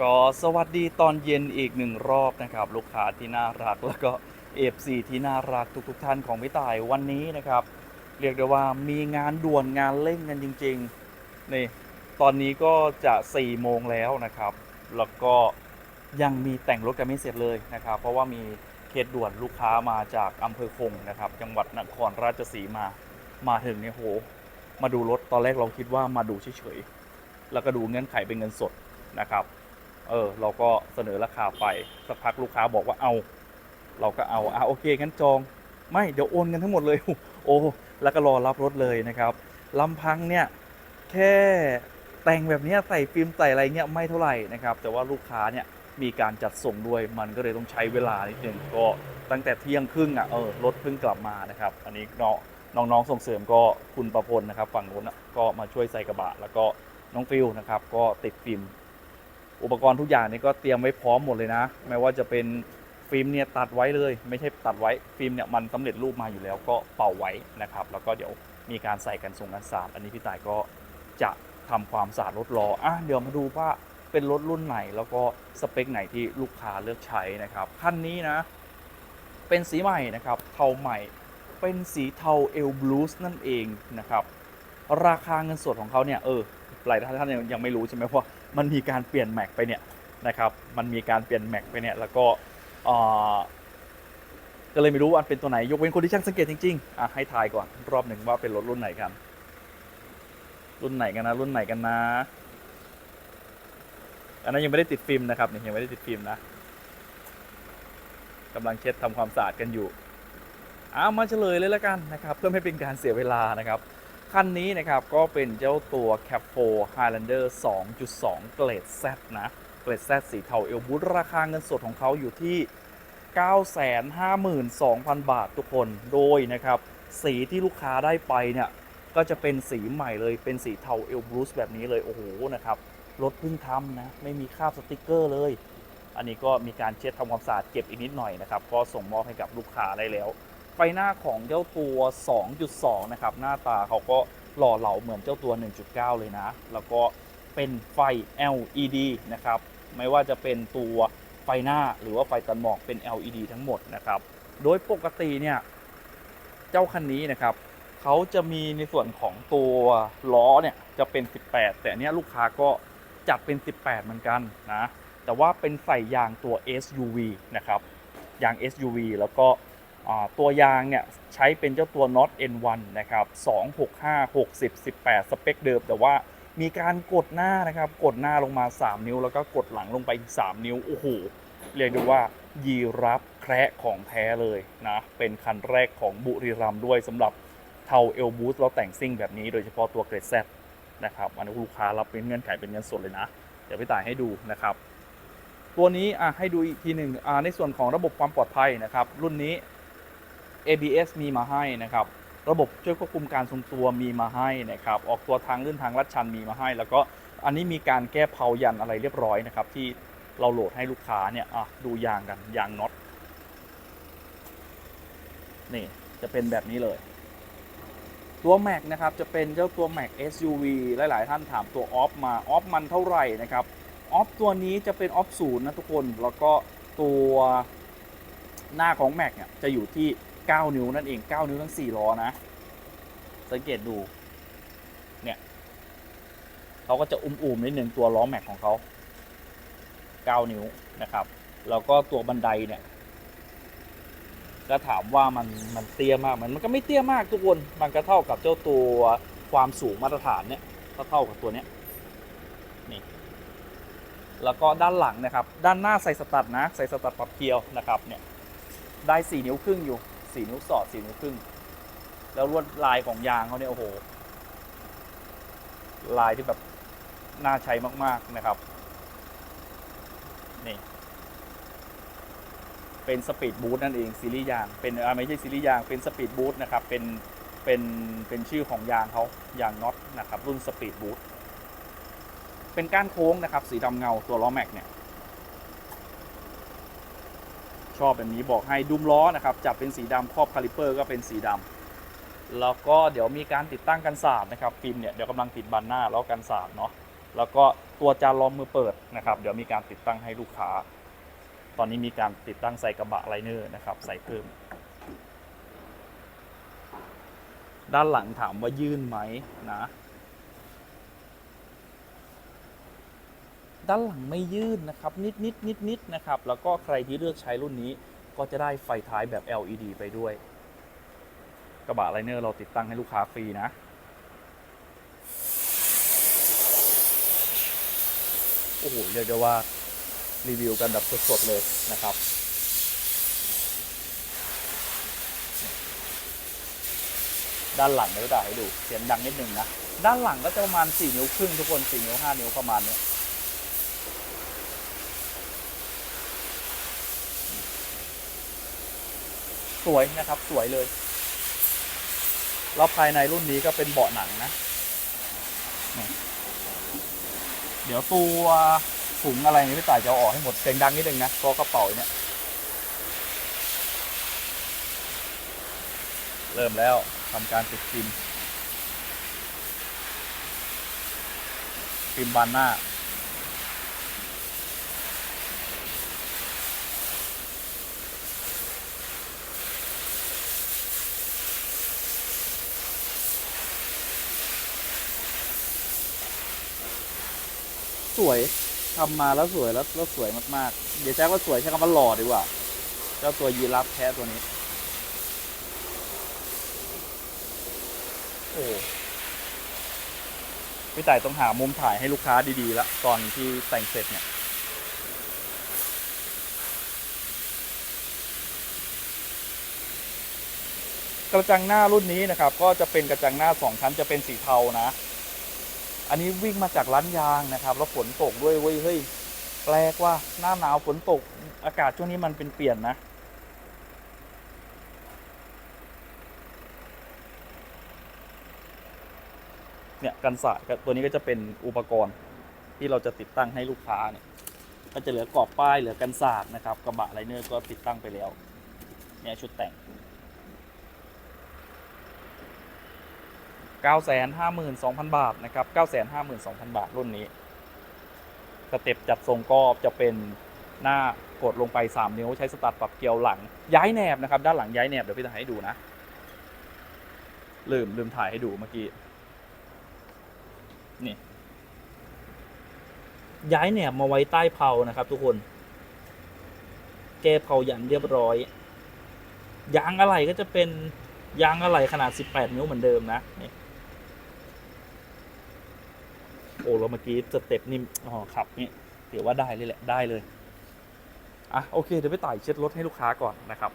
ก็สวัสดีตอนเย็นอีกหนึ่งรอบนะครับ ลูกค้าที่น่ารักแล้วก็เอฟซีที่น่ารักทุกๆทท่านของพี่ต่ายวันนี้นะครับ เรียกได้ว่ามีงานด่วนงานเร่งกันจริงๆนี่ตอนนี้ก็จะ4ี่โมงแล้วนะครับ แล้วก็ยังมีแต่งรถกันไม่เสร็จเลยนะครับ เพราะว่ามีเคสด่วนลูกค้ามาจากอำเภอคงนะครับ จังหวัดนครราชสีมามาถึงเนี่ยโห มาดูรถตอนแรกเราคิดว่ามาดูเฉยๆแล้วก็ดูเงื่อนไขเป็นเงินสดนะครับ เออ เราก็เสนอราคาไปสักพักลูกค้าบอกว่าเอา เราก็เอาอะโอเคงั้นจองไม่เดี๋ยวโอนกันทั้งหมดเลย โอ้แล้วก็รอรับรถเลยนะครับลำพังเนี่ยแค่แต่งแบบนี้ใส่ฟิล์มใส่อะไรเงี้ยไม่เท่าไหร่นะครับ แต่ว่าลูกค้าเนี่ยมีการจัดส่งด้วยมันก็เลยต้องใช้เวลานิดนึงก็ตั้งแต่เที่ยงครึ่งอะเออรถเพิ่งกลับมานะครับ อันนี้น้องน้องๆส่งเสริมก็คุณประพลนะครับ ฝั่งนู้นก็มาช่วยใส่กระบะ แล้วก็น้องฟิลนะครับก็ติดฟิล์ม อุปกรณ์ทุกอย่างนี่ก็เตรียมไว้พร้อมหมดเลยนะ ไม่ว่าจะเป็นฟิล์มเนี่ยตัดไว้เลย ไม่ใช่ตัดไว้ฟิล์มเนี่ยมันสำเร็จรูปมาอยู่แล้วก็เป่าไว้นะครับ แล้วก็เดี๋ยวมีการใส่กันส่งกันสาดอันนี้พี่ต่ายก็จะทำความสะอาดรถรออะเดี๋ยวมาดูว่าเป็นรถรุ่นไหน แล้วก็สเปคไหนที่ลูกค้าเลือกใช้นะครับคันนี้นะ เป็นสีใหม่นะครับเทาใหม่เป็นสีเทาเอลบลูสนั่นเองนะครับราคาเงินสดของเขาเนี่ยเออหลายท่านยังไม่รู้ใช่ไหมว่า มันมีการเปลี่ยนแม็กไปเนี่ยนะครับ มันมีการเปลี่ยนแม็กไปเนี่ยแล้วก็เออก็เลยไม่รู้ว่าเป็นตัวไหน ยกเว้นคนที่ช่างสังเกตจริงๆอะให้ทายก่อนรอบหนึ่งว่าเป็นรถรุ่นไหนกัน รุ่นไหนกันนะ รุ่นไหนกันนะ อันนั้นยังไม่ได้ติดฟิล์มนะครับนี่ยังไม่ได้ติดฟิล์มนะกำลังเช็ดทำความสะอาดกันอยู่เอามาเฉลยเลยแล้วกันนะครับ เพื่อไม่เป็นการเสียเวลานะครับ คันนี้นะครับ ก็เป็นเจ้าตัว Cap 4 Highlander 2.2 เกรด Z นะ เกรด Z สีเทาเอลบูทราคาเงินสดของเขาอยู่ที่ 952,000 บาททุกคน โดยนะครับ สีที่ลูกค้าได้ไปเนี่ย ก็จะเป็นสีใหม่เลย เป็นสีเทาเอลบูสแบบนี้เลย โอ้โห นะครับ รถเพิ่งทำนะ ไม่มีคราบสติกเกอร์เลย อันนี้ก็มีการเช็ดทำความสะอาดเก็บอีกนิดหน่อยนะครับ ก็ส่งมอบให้กับลูกค้าได้แล้ว ไฟหน้าของเจ้าตัว 2.2 นะครับ หน้าตาเขาก็หล่อเหลาเหมือนเจ้าตัว 1.9 เลยนะ แล้วก็เป็นไฟ LED นะครับ ไม่ว่าจะเป็นตัวไฟหน้าหรือว่าไฟตัดหมอกเป็น LED ทั้งหมดนะครับ โดยปกติเนี่ยเจ้าคันนี้นะครับเขาจะมีในส่วนของตัวล้อเนี่ยจะเป็น 18 แต่เนี้ยลูกค้าก็จัดเป็น 18 เหมือนกันนะ แต่ว่าเป็นใส่ยางตัว SUV นะครับ ยาง SUV แล้วก็ ตัวยางเนี่ยใช้เป็นเจ้าตัว Not N1 นะครับ265 60 18 สเปคเดิม แต่ว่ามีการกดหน้านะครับ กดหน้าลงมา 3 นิ้ว แล้วก็กดหลังลงไปอีก 3 นิ้ว โอ้โห เรียกได้ว่ายีรับแคระของแท้เลยนะ เป็นคันแรกของบุรีรัมด้วยสำหรับเทาเอลบูสแล้วแต่งซิ่งแบบนี้โดยเฉพาะตัวเกรดแซนะครับ อันนี้ลูกค้ารับเป็นเงื่อนไขเป็นเงินสดเลยนะ เดี๋ยวพี่ต่ายให้ดูนะครับ ตัวนี้อะให้ดูอีกทีหนึ่งอ่าในส่วนของระบบความปลอดภัยนะครับ รุ่นนี้ ABS มีมาให้นะครับ ระบบช่วยควบคุมการทรงตัวมีมาให้นะครับ ออกตัวทางลื่นทางลัดชันมีมาให้ แล้วก็อันนี้มีการแก้เพายันอะไรเรียบร้อยนะครับ ที่เราโหลดให้ลูกค้าเนี่ยอะดูยางกันยางน็อตนี่จะเป็นแบบนี้เลย ตัวแม็กนะครับจะเป็นเจ้าตัวแม็ก SUV หลาย ๆ ท่านถามตัวออฟมาออฟมันเท่าไหร่นะครับออฟตัวนี้จะเป็นออฟศูนย์นะทุกคน แล้วก็ตัวหน้าของแม็กเนี่ยจะอยู่ที่ 9 นิ้วนั่นเอง 9 นิ้วทั้ง 4 ล้อนะ สังเกตดู เนี่ยเขาก็จะอุ้มๆนิดนึงตัวล้อแม็กของเขา 9 นิ้วนะครับ แล้วก็ตัวบันไดเนี่ย ก็ถามว่ามันมันเตี้ยมากมันมันก็ไม่เตี้ยมากทุกคน มันก็เท่ากับเจ้าตัวความสูงมาตรฐานเนี่ยก็เท่ากับตัวเนี้ยนี่แล้วก็ด้านหลังนะครับ ด้านหน้าใส่สตัดนะ ใส่สตัดปรับเกียวนะครับเนี่ยได้ 4 นิ้วครึ่งอยู่ 4นิ้วสอด4นิ้วครึ่ง แล้วลวดลายของยางเขาเนี่ย โอ้โห ลายที่แบบ น่าใช้มาก ๆ นะครับ นี่ เป็นสปีดบูทนั่นเองซีรีส์ยาง เป็นไม่ใช่ซีรีส์ยาง เป็นสปีดบูทนะครับ เป็น เป็น เป็นชื่อของยางเขายางน็อตนะครับ รุ่นสปีดบูทเป็นก้านโค้งนะครับ สีดำเงาตัวล้อแม็กเนี่ย ชอบแบบนี้บอกให้ดุมล้อนะครับจับเป็นสีดำครอบคาลิเปอร์ก็เป็นสีดำแล้วก็เดี๋ยวมีการติดตั้งกันสาดนะครับฟิล์มเนี่ยเดี๋ยวกำลังติดบันหน้าแล้วกันสาดเนาะแล้วก็ตัวจานรองมือเปิดนะครับ เดี๋ยวมีการติดตั้งให้ลูกค้า ตอนนี้มีการติดตั้งใส่กระบะไลเนอร์นะครับใส่เพิ่ม ด้านหลังถามว่ายื่นไหมนะ ด้านหลังไม่ยื่นนะครับ นิดนิดนิดนิดนะครับ แล้วก็ใครที่เลือกใช้รุ่นนี้ ก็จะได้ไฟท้ายแบบ LED ไปด้วย กระบะไลเนอร์เราติดตั้งให้ลูกค้าฟรีนะโอ้โหเรียกได้ว่ารีวิวกันแบบสดๆเลยนะครับด้านหลังเดี๋ยวจะให้ดู เสียงดังนิดนึงนะ ด้านหลังก็จะประมาณ 4 นิ้วครึ่งทุกคน 4 นิ้ว 5 นิ้วประมาณนี้ สวยนะครับ สวยเลย แล้วภายในรุ่นนี้ก็เป็นเบาะหนังนะ เดี๋ยวตัวถุงอะไรนี่พี่ต่ายจะเอาออกให้หมดเสียงดังนิดนึงนะเพราะกระเป๋าเนี่ย เริ่มแล้วทำการติดฟิล์มฟิล์มบานหน้า สวยทำมาแล้วสวยแล้วแล้วสวยมากๆ เดี๋ยวใช้ว่าสวยใช้คำว่าหล่อดีกว่า เจ้าตัวยีราฟแท้ตัวนี้ โอ้พี่ต่ายต้องหามุมถ่ายให้ลูกค้าดีๆล้วตอนที่แต่งเสร็จเนี่ยกระจังหน้ารุ่นนี้นะครับ ก็จะเป็นกระจังหน้าสองชั้นจะเป็นสีเทานะ อันนี้วิ่งมาจากร้านยางนะครับแล้วฝนตกด้วยเว้ยเฮ้ยแปลกว่าหน้าหนาวฝนตกอากาศช่วงนี้มันเป็นเปลี่ยนนะเนี่ยกันสาตัวนี้ก็จะเป็นอุปกรณ์ที่เราจะติดตั้งให้ลูกค้าเนี่ยก็จะเหลือกรอบป้ายเหลือกันสาดนะครับกระบะไลเนอร์ก็ติดตั้งไปแล้วเนี่ยชุดแต่ง 952,000 บาทนะครับ952,000 บาทรุ่นนี้สเต็ปจัดทรงก็จะเป็นหน้ากดลงไป 3 นิ้วใช้สตาร์ทปรับเกียวหลังย้ายแหนบนะครับ ด้านหลังย้ายแหนบเดี๋ยวพี่จะให้ดูนะ ลืมลืมถ่ายให้ดูเมื่อกี้นี่ย้ายแหนบมาไว้ใต้เพานะครับ ทุกคนแก้เพาอย่างเรียบร้อยยางอะไหล่ก็จะเป็นยางอะไหล่ขนาด 18 นิ้วเหมือนเดิมนะนี่ โอ้เราเมื่อกี้สเต็ปนี่อ๋อขับนี่ถือว่าได้เลยแหละได้เลยอะโอเคเดี๋ยวไปต่ายเช็ดรถให้ลูกค้าก่อนนะครับ